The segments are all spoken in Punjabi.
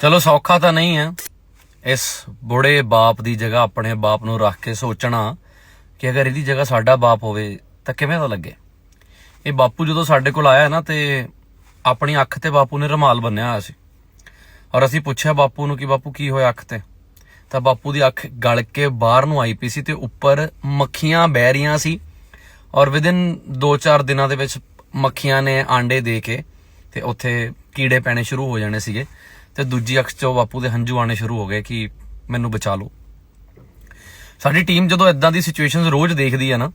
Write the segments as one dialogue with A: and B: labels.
A: ਚਲੋ ਸੌਖਾ ਤਾਂ ਨਹੀਂ ਹੈ। ਇਸ ਬੁੜੇ ਬਾਪ ਦੀ ਜਗ੍ਹਾ ਆਪਣੇ ਬਾਪ ਨੂੰ ਰੱਖ ਕੇ ਸੋਚਣਾ ਕਿ ਅਗਰ ਇਹਦੀ ਜਗ੍ਹਾ ਸਾਡਾ ਬਾਪ ਹੋਵੇ ਤਾਂ ਕਿਵੇਂ ਦਾ ਲੱਗੇ। ਇਹ ਬਾਪੂ ਜਦੋਂ ਸਾਡੇ ਕੋਲ ਆਇਆ ਨਾ ਤੇ ਆਪਣੀ ਅੱਖ ਤੇ ਬਾਪੂ ਨੇ ਰਮਾਲ ਬੰਨਿਆ ਹੋਇਆ ਸੀ। ਔਰ ਅਸੀਂ ਪੁੱਛਿਆ ਬਾਪੂ ਨੂੰ ਕਿ ਬਾਪੂ ਕੀ ਹੋਇਆ ਅੱਖ ਤੇ? ਤਾਂ ਬਾਪੂ ਦੀ ਅੱਖ ਗਲ ਕੇ ਬਾਹਰ ਨੂੰ ਆਈ ਪਈ ਸੀ ਤੇ ਉੱਪਰ ਮੱਖੀਆਂ ਬਹਿ ਰਹੀਆਂ ਸੀ। ਔਰ ਵਿਦਿਨ 2-4 ਦਿਨਾਂ ਦੇ ਵਿੱਚ ਮੱਖੀਆਂ ਨੇ ਆਂਡੇ ਦੇ ਕੇ ਤੇ ਉੱਥੇ ਕੀੜੇ ਪੈਣੇ ਸ਼ੁਰੂ ਹੋ ਜਾਣੇ ਸੀਗੇ। ਤੇ ਦੂਜੀ ਅੱਖ 'ਚੋਂ ਬਾਪੂ ਦੇ ਹੰਝੂ ਆਣੇ ਸ਼ੁਰੂ ਹੋ ਗਏ ਕਿ ਮੈਨੂੰ ਬਚਾ ਲਓ। ਸਾਡੀ ਟੀਮ ਜਦੋਂ ਇਦਾਂ ਦੀ ਸਿਚੁਏਸ਼ਨਸ ਰੋਜ਼ ਦੇਖਦੀ ਹੈ ਨਾ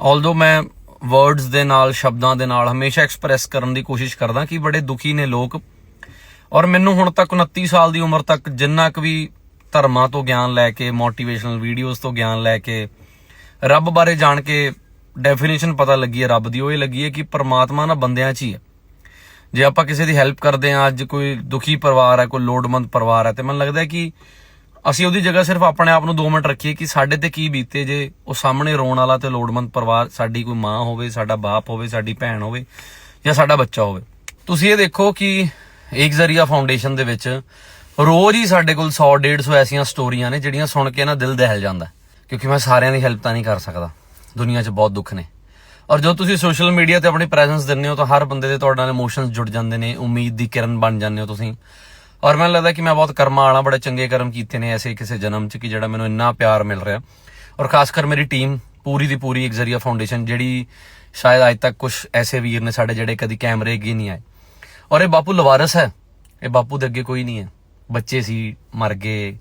A: ਆਲਦੋ ਮੈਂ ਵਰਡਸ ਦੇ ਨਾਲ, ਸ਼ਬਦਾਂ ਦੇ ਨਾਲ ਹਮੇਸ਼ਾ ਐਕਸਪ੍ਰੈਸ ਕਰਨ ਦੀ ਕੋਸ਼ਿਸ਼ ਕਰਦਾ ਕਿ ਬੜੇ ਦੁਖੀ ਨੇ ਲੋਕ। ਔਰ ਮੈਨੂੰ ਹੁਣ ਤੱਕ 29 ਸਾਲ ਦੀ ਉਮਰ ਤੱਕ ਜਿੰਨਾ ਕੁ ਵੀ ਧਰਮਾਂ ਤੋਂ ਗਿਆਨ ਲੈ ਕੇ ਮੋਟੀਵੇਸ਼ਨਲ ਵੀਡੀਓਜ਼ ਤੋਂ ਗਿਆਨ ਲੈ ਕੇ, ਰੱਬ ਬਾਰੇ ਜਾਣ ਕੇ ਡੈਫੀਨੇਸ਼ਨ ਪਤਾ ਲੱਗੀ ਹੈ, ਰੱਬ ਦੀ, ਉਹ ਇਹ ਲੱਗੀ ਹੈ ਕਿ ਪਰਮਾਤਮਾ ਨਾ ਬੰਦਿਆਂ 'ਚ ਹੀ ਹੈ। ਜੇ ਆਪਾਂ ਕਿਸੇ ਦੀ ਹੈਲਪ ਕਰਦੇ ਹਾਂ, ਅੱਜ ਕੋਈ ਦੁਖੀ ਪਰਿਵਾਰ ਹੈ, ਕੋਈ ਲੋੜਮੰਦ ਪਰਿਵਾਰ ਹੈ, ਤੇ ਮੈਨੂੰ ਲੱਗਦਾ ਕਿ ਅਸੀਂ ਉਹਦੀ ਜਗ੍ਹਾ ਸਿਰਫ ਆਪਣੇ ਆਪ ਨੂੰ 2 ਮਿੰਟ ਰੱਖੀਏ ਕਿ ਸਾਡੇ ਤੇ ਕੀ ਬੀਤੇ ਜੇ ਉਹ ਸਾਹਮਣੇ ਰੋਣ ਵਾਲਾ ਤੇ ਲੋੜਮੰਦ ਪਰਿਵਾਰ, ਸਾਡੀ ਕੋਈ ਮਾਂ ਹੋਵੇ, ਸਾਡਾ ਬਾਪ ਹੋਵੇ, ਸਾਡੀ ਭੈਣ ਹੋਵੇ ਜਾਂ ਸਾਡਾ ਬੱਚਾ ਹੋਵੇ। ਤੁਸੀਂ ਇਹ ਦੇਖੋ ਕਿ ਏਕ ਜ਼ਰੀਆ ਫਾਊਂਡੇਸ਼ਨ ਦੇ ਵਿੱਚ ਰੋਜ਼ ਹੀ ਸਾਡੇ ਕੋਲ 100 150 ਐਸੀਆਂ ਸਟੋਰੀਆਂ ਨੇ ਜਿਹੜੀਆਂ ਸੁਣ ਕੇ ਨਾ ਦਿਲ ਦਹਿਲ ਜਾਂਦਾ ਕਿਉਂਕਿ ਮੈਂ ਸਾਰਿਆਂ ਦੀ ਹੈਲਪ ਤਾਂ ਨਹੀਂ ਕਰ ਸਕਦਾ। ਦੁਨੀਆ 'ਚ ਬਹੁਤ ਦੁੱਖ ਨੇ। ਔਰ ਜਦੋਂ ਤੁਸੀਂ ਸੋਸ਼ਲ ਮੀਡੀਆ ਤੇ ਆਪਣੀ ਪ੍ਰੈਜ਼ੈਂਸ ਦਿੰਦੇ ਹੋ ਤਾਂ ਹਰ ਬੰਦੇ ਦੇ ਤੁਹਾਡੇ ਨਾਲ ਇਮੋਸ਼ਨਸ ਜੁੜ ਜਾਂਦੇ ਨੇ, ਉਮੀਦ ਦੀ ਕਿਰਨ ਬਣ ਜਾਂਦੇ ਹੋ ਤੁਸੀਂ। ਔਰ ਮੈਨੂੰ ਲੱਗਦਾ ਕਿ ਮੈਂ ਬਹੁਤ ਕਰਮਾਂ ਵਾਲਾ, ਬੜੇ ਚੰਗੇ ਕਰਮ ਕੀਤੇ ਨੇ ਐਸੇ ਕਿਸੇ ਜਨਮ 'ਚ ਕਿ ਜਿਹੜਾ ਮੈਨੂੰ ਇੰਨਾ ਪਿਆਰ ਮਿਲ ਰਿਹਾ। ਔਰ ਖਾਸ ਕਰ ਮੇਰੀ ਟੀਮ ਪੂਰੀ ਦੀ ਪੂਰੀ ਇੱਕ ਜ਼ਰੀਆ ਫਾਊਂਡੇਸ਼ਨ ਜਿਹੜੀ ਸ਼ਾਇਦ ਅੱਜ ਤੱਕ ਕੁਝ ਐਸੇ ਵੀਰ ਨੇ ਸਾਡੇ ਜਿਹੜੇ ਕਦੀ ਕੈਮਰੇ ਅੱਗੇ ਨਹੀਂ ਆਏ। ਔਰ ਇਹ ਬਾਪੂ ਲਵਾਰਸ ਹੈ। ਇਹ ਬਾਪੂ ਦੇ ਅੱਗੇ ਕੋਈ ਨਹੀਂ ਹੈ। ਬੱਚੇ ਸੀ, ਮਰ ਗਏ,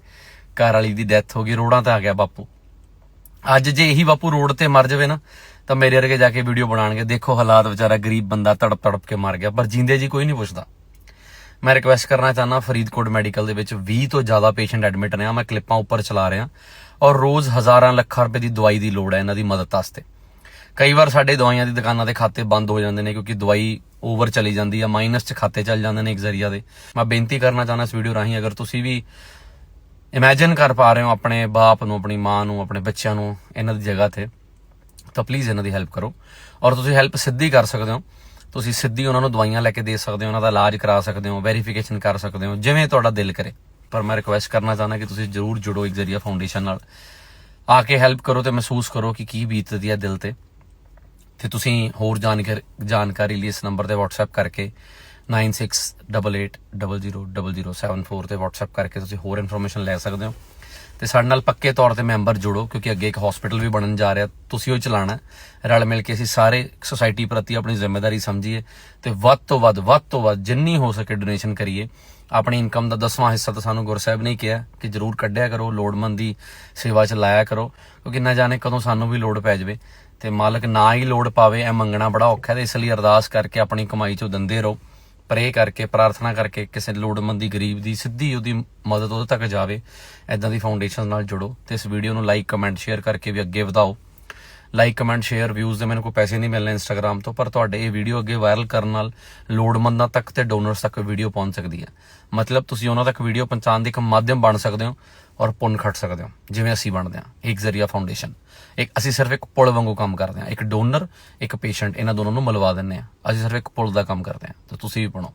A: ਘਰ ਵਾਲੀ ਦੀ ਡੈਥ ਹੋ ਗਈ, ਰੋੜਾਂ ਤੇ ਆ ਗਿਆ ਬਾਪੂ। ਅੱਜ ਜੇ ਇਹੀ ਬਾਪੂ ਰੋਡ ਤੇ ਮਰ ਜਾਵੇ ਨਾ, ਤਾਂ ਮੇਰੇ ਵਰਗੇ ਜਾ ਕੇ ਵੀਡੀਓ ਬਣਾਣਗੇ ਦੇਖੋ ਹਾਲਾਤ ਵਿਚਾਰਾ ਗਰੀਬ ਬੰਦਾ ਤੜਪ ਤੜਪ ਕੇ ਮਰ ਗਿਆ। ਪਰ ਜਿੰਦੇ ਜੀ ਕੋਈ ਨਹੀਂ ਪੁੱਛਦਾ। ਮੈਂ ਰਿਕਵੈਸਟ ਕਰਨਾ ਚਾਹਨਾ ਫਰੀਦਕੋਟ ਮੈਡੀਕਲ ਦੇ ਵਿੱਚ 20 ਤੋਂ ਜ਼ਿਆਦਾ ਪੇਸ਼ੈਂਟ ਐਡਮਿਟ ਨੇ। ਆ ਮੈਂ ਕਲਿੱਪਾਂ ਉੱਪਰ ਚਲਾ ਰਿਹਾ। ਔਰ ਰੋਜ਼ ਹਜ਼ਾਰਾਂ ਲੱਖਾਂ ਰੁਪਏ ਦੀ ਦਵਾਈ ਦੀ ਲੋੜ ਹੈ ਇਹਨਾਂ ਦੀ ਮਦਦ ਵਾਸਤੇ। ਕਈ ਵਾਰ ਸਾਡੇ ਦਵਾਈਆਂ ਦੀ ਦੁਕਾਨਾਂ ਦੇ ਖਾਤੇ ਬੰਦ ਹੋ ਜਾਂਦੇ ਨੇ ਕਿਉਂਕਿ ਦਵਾਈ ਓਵਰ ਚਲੀ ਜਾਂਦੀ ਆ। ਮਾਈਨਸ 'ਚ ਖਾਤੇ ਚੱਲ ਜਾਂਦੇ ਨੇ ਇੱਕ ਜ਼ਰੀਆ ਦੇ। ਮੈਂ ਬੇਨਤੀ ਕਰਨਾ ਚਾਹਨਾ ਇਸ ਵੀਡੀਓ ਰਾਹੀਂ, ਅਗਰ ਤੁਸੀਂ ਵੀ ਇਮੇਜਿਨ ਕਰ ਪਾ ਰਹੇ ਹੋ ਆਪਣੇ ਬਾਪ ਨੂੰ, ਆਪਣੀ ਮਾਂ ਨੂੰ, ਆਪਣੇ ਬੱਚਿਆਂ ਨੂੰ ਇਹਨਾਂ ਦੀ ਜਗ੍ਹਾ ਤੇ। ਤਾਂ ਪਲੀਜ਼ ਇਹਨਾਂ ਦੀ ਹੈਲਪ ਕਰੋ। ਔਰ ਤੁਸੀਂ ਹੈਲਪ ਸਿੱਧੀ ਕਰ ਸਕਦੇ ਹੋ। ਤੁਸੀਂ ਸਿੱਧੀ ਉਹਨਾਂ ਨੂੰ ਦਵਾਈਆਂ ਲੈ ਕੇ ਦੇ ਸਕਦੇ ਹੋ, ਉਹਨਾਂ ਦਾ ਇਲਾਜ ਕਰਾ ਸਕਦੇ ਹੋ ਵੈਰੀਫਿਕੇਸ਼ਨ ਕਰ ਸਕਦੇ ਹੋ, ਜਿਵੇਂ ਤੁਹਾਡਾ ਦਿਲ ਕਰੇ। ਪਰ ਮੈਂ ਰਿਕੁਐਸਟ ਕਰਨਾ ਚਾਹੁੰਦਾ ਕਿ ਤੁਸੀਂ ਜਰੂਰ ਜੁੜੋ ਇੱਕ ਜ਼ਰੀਆ ਫਾਊਂਡੇਸ਼ਨ ਨਾਲ। ਆ ਕੇ ਹੈਲਪ ਕਰੋ ਤੇ ਮਹਿਸੂਸ ਕਰੋ ਕਿ ਕੀ ਬੀਤਦੀ ਹੈ ਦਿਲ ਤੇ। ਤੇ ਤੁਸੀਂ ਹੋਰ ਜਾਣਕਾਰੀ ਜਾਣਕਾਰੀ ਲਈ ਇਸ ਨੰਬਰ ਤੇ WhatsApp ਕਰਕੇ 9688000074 ਤੇ WhatsApp ਕਰਕੇ ਤੁਸੀਂ ਹੋਰ ਇਨਫੋਰਮੇਸ਼ਨ ਲੈ ਸਕਦੇ ਹੋ ਤੇ ਸਾਡੇ ਨਾਲ ਪੱਕੇ ਤੌਰ ਤੇ ਮੈਂਬਰ ਜੁੜੋ ਕਿਉਂਕਿ ਅੱਗੇ ਇੱਕ ਹਸਪੀਟਲ ਵੀ ਬਣਨ ਜਾ ਰਿਹਾ ਤੁਸੀਂ ਉਹ ਚਲਾਣਾ ਰਲ ਮਿਲ ਕੇ ਅਸੀਂ ਸਾਰੇ ਸੋਸਾਇਟੀ ਪ੍ਰਤੀ ਆਪਣੀ ਜ਼ਿੰਮੇਵਾਰੀ ਸਮਝੀਏ ਤੇ ਵੱਧ ਤੋਂ ਵੱਧ ਵੱਧ ਤੋਂ ਵੱਧ ਜਿੰਨੀ ਹੋ ਸਕੇ ਡੋਨੇਸ਼ਨ ਕਰੀਏ ਆਪਣੀ ਇਨਕਮ ਦਾ 10ਵਾਂ ਹਿੱਸਾ ਤਾਂ ਸਾਨੂੰ ਗੁਰਸਾਹਿਬ ਨੇ ਕਿਹਾ ਕਿ ਜਰੂਰ ਕੱਢਿਆ ਕਰੋ ਲੋੜਮੰਦ ਦੀ ਸੇਵਾ 'ਚ ਲਾਇਆ ਕਰੋ ਕਿਉਂਕਿ ਨਾ ਜਾਣੇ ਕਦੋਂ ਸਾਨੂੰ ਵੀ ਲੋੜ ਪੈ ਜਾਵੇ ਤੇ ਮਾਲਕ ਨਾ ਹੀ ਲੋੜ ਪਾਵੇ ਇਹ ਮੰਗਣਾ ਬੜਾ ਔਖਾ ਹੈ ਇਸ ਲਈ ਅਰਦਾਸ ਕਰਕੇ ਆਪਣੀ ਕਮਾਈ 'ਚੋਂ ਦਿੰਦੇ ਰਹੋ ਪ੍ਰੇ ਕਰਕੇ, ਪ੍ਰਾਰਥਨਾ ਕਰਕੇ ਕਿਸੇ ਲੋੜਮੰਦੀ ਗਰੀਬ ਦੀ ਸਿੱਧੀ ਉਹਦੀ ਮਦਦ ਉਹਦੇ ਤੱਕ ਜਾਵੇ ਐਦਾਂ ਦੀ ਫਾਊਂਡੇਸ਼ਨ ਨਾਲ ਜੁੜੋ ਤੇ ਇਸ ਵੀਡੀਓ ਨੂੰ ਲਾਈਕ ਕਮੈਂਟ ਸ਼ੇਅਰ ਕਰਕੇ ਵੀ ਅੱਗੇ ਵਧਾਓ। ਲਾਈਕ ਕਮੈਂਟ ਸ਼ੇਅਰ ਵਿਊਜ਼ ਦੇ ਮੈਨੂੰ ਕੋਈ ਪੈਸੇ ਨਹੀਂ ਮਿਲਣੇ ਇੰਸਟਾਗ੍ਰam ਤੋਂ, ਪਰ ਤੁਹਾਡੇ ਇਹ ਵੀਡੀਓ ਅੱਗੇ ਵਾਇਰਲ ਕਰਨ ਨਾਲ ਲੋੜਮੰਦਾਂ ਤੱਕ ਤੇ ਡੋਨਰਸ ਤੱਕ ਵੀਡੀਓ ਪਹੁੰਚ ਸਕਦੀ ਹੈ। ਮਤਲਬ ਤੁਸੀਂ ਉਹਨਾਂ ਤੱਕ ਵੀਡੀਓ ਪਹੁੰਚਾਉਣ ਦੇ ਇੱਕ ਮਾਧਿਅਮ ਬਣ ਸਕਦੇ ਹੋ ਔਰ ਪੁੰਨ ਖੱਟ ਸਕਦੇ ਹੋ, ਜਿਵੇਂ ਅਸੀਂ ਬਣਦੇ ਹਾਂ, ਇੱਕ ਜ਼ਰੀਆ ਫਾਊਂਡੇਸ਼ਨ ਇੱਕ, ਅਸੀਂ ਸਿਰਫ ਇੱਕ ਪੁਲ ਵਾਂਗੂ ਕੰਮ ਕਰਦੇ ਹਾਂ, ਇੱਕ ਡੋਨਰ ਇੱਕ ਪੇਸ਼ੈਂਟ ਇਹਨਾਂ ਦੋਨੋਂ ਨੂੰ ਮਿਲਵਾ ਦਿੰਨੇ ਆ ਅਸੀਂ ਸਿਰਫ ਇੱਕ ਪੁਲ ਦਾ ਕੰਮ ਕਰਦੇ ਹਾਂ, ਤਾਂ ਤੁਸੀਂ ਵੀ ਬਣੋ।